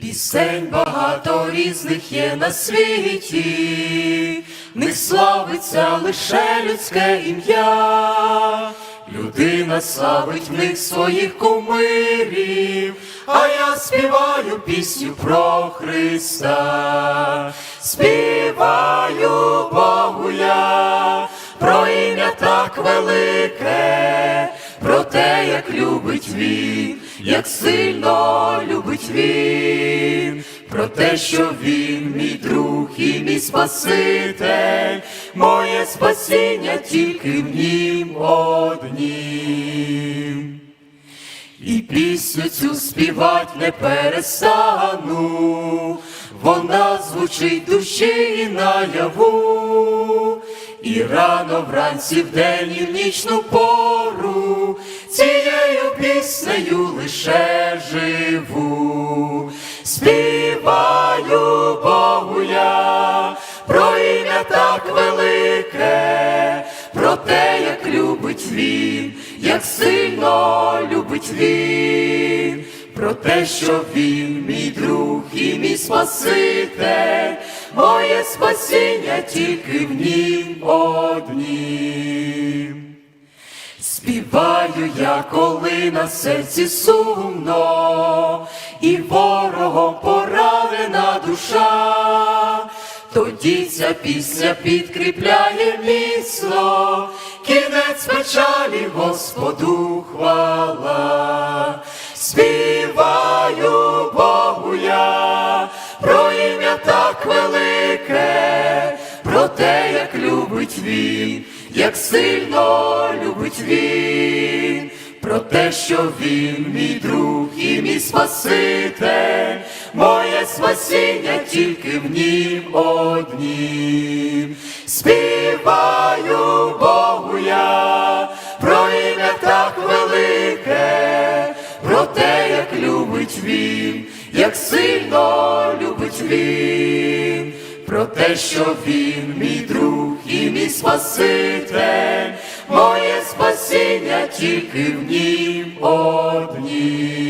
Пісень багато різних є на світі, не славиться лише людське ім'я. Людина славить в них своїх кумирів, а я співаю пісню про Христа, співаю Богу я, про ім'я так велике, про те, як любить він, як сильно любить він, про те, що він мій друг і мій Спаситель, моє спасіння тільки в нім однім. І пісню цю співать не перестану, вона звучить душі і наяву, і рано вранці, вдень і в нічну пору, піснею лише живу, співаю Богу я, про ім'я так велике, про те, як любить він, як сильно любить він, про те, що він мій друг і мій Спаситель, моє спасіння тільки в нім однім. Я, коли на серці сумно, і ворогом поранена душа, тоді ця пісня підкріпляє міцно, кінець печалі Господу хвала, співаю Богу я, про ім'я так велике, про те, як любить він, як сильно любить він, про те, що він мій друг і мій Спаситель, моє спасіння тільки в нім однім. Співаю Богу я, про ім'я так велике, про те, як любить він, як сильно любить він, про те, що він мій друг і мій Спаситель, спасіння тільки в нім однім.